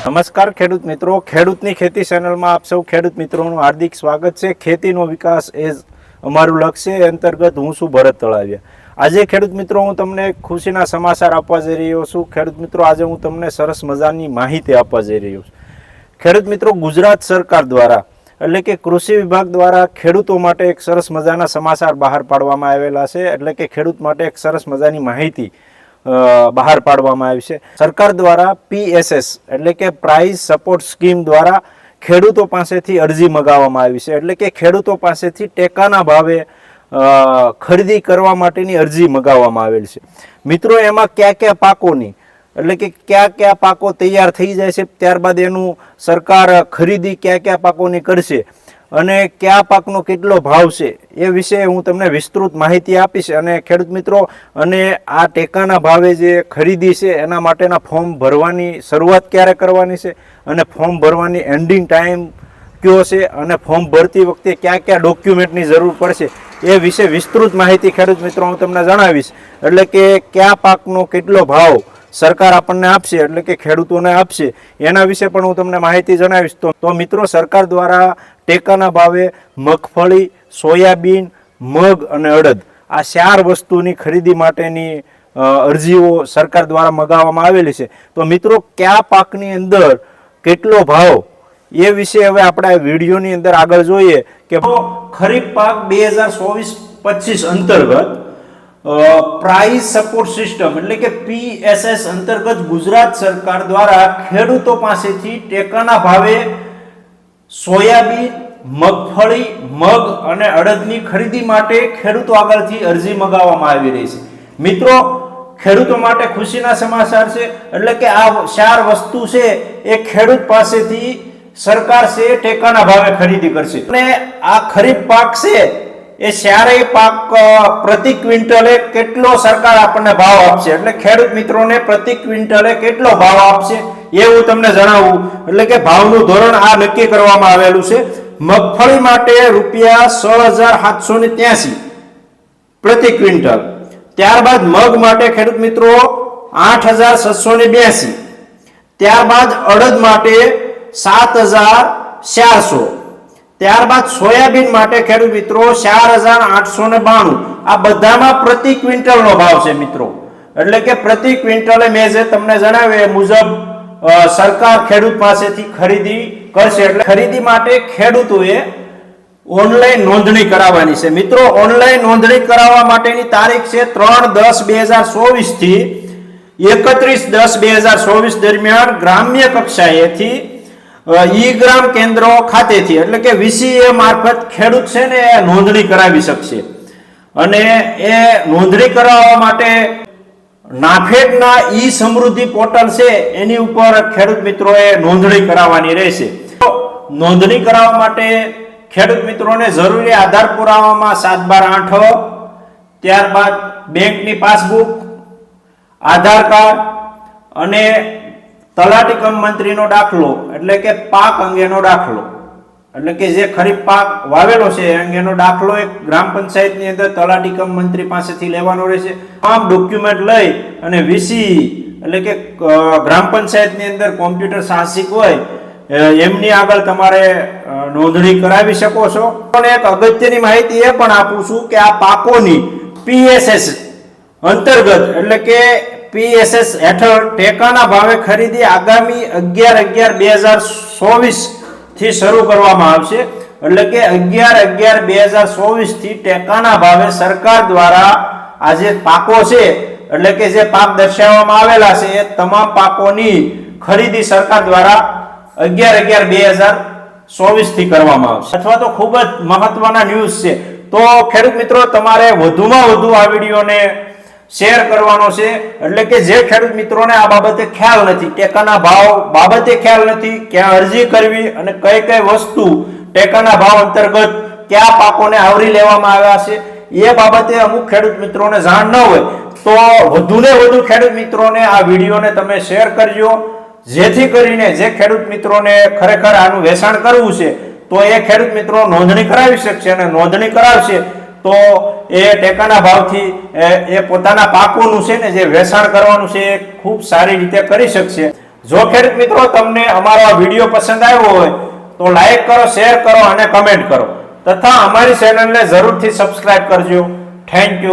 નમસ્કાર ખેડૂત મિત્રો. ખેડૂતની ખેતી ચેનલમાં આપ સૌ ખેડૂત મિત્રોનું હાર્દિક સ્વાગત છે. ખેતીનો વિકાસ એ અમારું લક્ષ્ય અંતર્ગત હું છું ભરત તળાવિયા. આજે ખેડૂત મિત્રો, હું તમને ખુશીના સમાચાર આપવા જઈ રહ્યો છું. ખેડૂત મિત્રો, આજે હું તમને સરસ મજાની માહિતી આપવા જઈ રહ્યો છું. ખેડૂત મિત્રો, ગુજરાત સરકાર દ્વારા, એટલે કે કૃષિ વિભાગ દ્વારા ખેડૂતો માટે એક સરસ મજાના સમાચાર બહાર પાડવામાં આવેલા છે. એટલે કે ખેડૂત માટે એક સરસ મજાની માહિતી બહાર પાડવામાં આવી છે. સરકાર દ્વારા પીએસએસ એટલે કે પ્રાઇસ સપોર્ટ સ્કીમ દ્વારા ખેડૂતો પાસેથી અરજી મગાવવામાં આવી છે. એટલે કે ખેડૂતો પાસેથી ટેકાના ભાવે ખરીદી કરવા માટેની અરજી મગાવવામાં આવેલ છે. મિત્રો, એમાં કયા કયા પાકોની, એટલે કે કયા કયા પાકો તૈયાર થઈ જાય છે, ત્યારબાદ એનું સરકાર ખરીદી કયા કયા પાકોની કરશે અને કયા પાકનો કેટલો ભાવ છે એ વિશે હું તમને વિસ્તૃત માહિતી આપીશ. અને ખેડૂત મિત્રો, અને આ ટેકાના ભાવે જે ખરીદી છે, એના માટેના ફોર્મ ભરવાની શરૂઆત ક્યારે કરવાની છે અને ફોર્મ ભરવાની એન્ડિંગ ટાઈમ કયો છે અને ફોર્મ ભરતી વખતે કયા કયા ડોક્યુમેન્ટની જરૂર પડશે એ વિશે વિસ્તૃત માહિતી ખેડૂત મિત્રો હું તમને જણાવીશ. એટલે કે કયા પાકનો કેટલો ભાવ સરકાર આપણને આપશે, એટલે કે ખેડૂતોને આપશે. એના વિશે પણ હું તમને માહિતી જણાવીશ. તો મિત્રો, સરકાર દ્વારા ટેકાના ભાવે મગફળી, સોયાબીન, મગ અને અડદ આ ચાર વસ્તુની ખરીદી માટેની અરજીઓ સરકાર દ્વારા મગાવવામાં આવેલી છે. તો મિત્રો, કયા પાકની અંદર કેટલો ભાવ? એ વિશે હવે આપણે વિડીયોની અંદર આગળ જોઈએ કે ખરીફ પાક બે હજાર ચોવીસ પચીસ અંતર્ગત પ્રાઇસ સપોર્ટ સિસ્ટમ એટલે કે પીએસએસ અંતર્ગત ગુજરાત સરકાર દ્વારા ખેડૂતો પાસેથી ટેકાના ભાવે સોયાબીન, મગફળી, મગ અને અડદની ખરીદી માટે ખેડૂતો આગળથી અરજી મગાવવામાં આવી રહી છે. મિત્રો, ખેડૂતો માટે ખુશીના સમાચાર છે, એટલે કે આ ચાર વસ્તુ છે, એ ખેડૂત પાસેથી સરકાર છે ટેકાના ભાવે ખરીદી કરશે. અને આ ખરીફ પાક છે એ ચારેય પાક પ્રતિ ક્વિન્ટલે કેટલો સરકાર આપણને ભાવ આપશે? એટલે ખેડૂત મિત્રોને પ્રતિ ક્વિન્ટલે કેટલો ભાવ આપશે એ હું તમને જણાવું. એટલે કે ભાવનું ધોરણ આ નક્કી કરવામાં આવેલું છે. મગફળી માટે રૂપિયા છ હજાર સાતસો ને ત્યાસી પ્રતિ ક્વિન્ટલ. ત્યારબાદ મગ માટે ખેડૂત મિત્રો આઠ હજાર છસો ને બ્યાસી ત્યારબાદ અડદ માટે સાત હજાર ચારસો ત્યારબાદ સોયાબીન માટે ખેડૂત મિત્રો ચાર હજાર આઠસો ને બાણું. આ બધામાં પ્રતિ ક્વિન્ટલનો ભાવ છે મિત્રો. એટલે કે પ્રતિ ક્વિન્ટલે મેં જે તમને જણાવ્યું એ મુજબ સરકાર ખેડૂત પાસેથી ખરીદી કરશે. એટલે ખરીદી માટે ખેડૂતોએ ઓનલાઈન નોંધણી કરાવવાની છે. મિત્રો, ઓનલાઈન નોંધણી કરાવવા માટેની તારીખ છે ત્રણ દસ બે હજાર ચોવીસથી એકત્રીસ દસ બે હજાર ચોવીસ દરમિયાન ગ્રામ્ય કક્ષાએથી ઈ ગ્રામ કેન્દ્રો ખાતેથી, એટલે કે વીસીએ મારફત ખેડૂત છે ને એ નોંધણી કરાવી શકશે. અને એ નોંધણી કરાવવા માટે નાફેડના ઈ સમૃદ્ધિ પોર્ટલ છે, એની ઉપર ખેડૂત મિત્રોએ નોંધણી કરાવવાની રહેશે. નોંધણી કરાવવા માટે ખેડૂત મિત્રોને જરૂરી આધાર પુરાવામાં સાત બાર આઠ, ત્યારબાદ બેંકની પાસબુક, આધાર કાર્ડ અને તલાટી કમ મંત્રીનો દાખલો, એટલે કે પાક અંગેનો દાખલો. એટલે કે જે ખરીફ પાક વાવેલો છે એ અંગેનો દાખલો એક ગ્રામ પંચાયતની અંદર તલાટી કમ મંત્રી પાસેથી લેવાનો રહેશે. આમ ડોક્યુમેન્ટ લઈ અને વીસી, એટલે કે ગ્રામ પંચાયતની અંદર કોમ્પ્યુટર સાહસિક હોય એમની આગળ તમારે નોંધણી કરાવી શકો છો. પણ એક અગત્યની માહિતી એ પણ આપું છું કે આ પાકોની પીએસએસ અંતર્ગત, એટલે કે પીએસએસ હેઠળ ટેકાના ભાવે ખરીદી આગામી અગિયાર અગિયાર બે હજાર ચોવીસથી શરૂ કરવામાં આવશે. એટલે કે અગિયાર અગિયાર બે હજાર ચોવીસથી ટેકાના ભાવે સરકાર દ્વારા આ જે પાકો છે, એટલે કે જે પાક દર્શાવવામાં આવેલા છે, એ તમામ પાકોની ખરીદી સરકાર દ્વારા અગિયાર અગિયાર બે હજાર ચોવીસથી કરવામાં આવશે. અથવા તો ખૂબ જ મહત્વના ન્યૂઝ છે. તો ખેડૂત મિત્રો, તમારે વધુમાં વધુ આ વિડીયોને શેર કરવાનો છે. એટલે કે જે ખેડૂત મિત્રોને આ બાબતે ખ્યાલ નથી, ટેકાના ભાવ બાબતે ખ્યાલ નથી, ક્યાં અરજી કરવી અને કઈ કઈ વસ્તુ ટેકાના ભાવ અંતર્ગત કયા પાકોને આવરી લેવામાં આવ્યા છે, એ બાબતે અમુક ખેડૂત મિત્રોને જાણ ન હોય, તો વધુને વધુ ખેડૂત મિત્રોને આ વિડીયોને તમે શેર કરજો. જેથી કરીને જે ખેડૂત મિત્રોને ખરેખર આનું વેચાણ કરવું છે, તો એ ખેડૂત મિત્રો નોંધણી કરાવી શકશે અને નોંધણી કરાવશે તો એ ટેકાના ભાવથી, એ- પોતાના પાકોનું છે ને જે વેચાણ કરવાનું છે એ ખૂબ સારી રીતે કરી શકશે. જો ખેડૂત મિત્રો તમને અમારો આ વીડિયો પસંદ આવ્યો હોય, તો લાઈક કરો શેર કરો અને કમેન્ટ કરો. તથા અમારી ચેનલને જરૂરથી સબસ્ક્રાઇબ કરજો. Thank you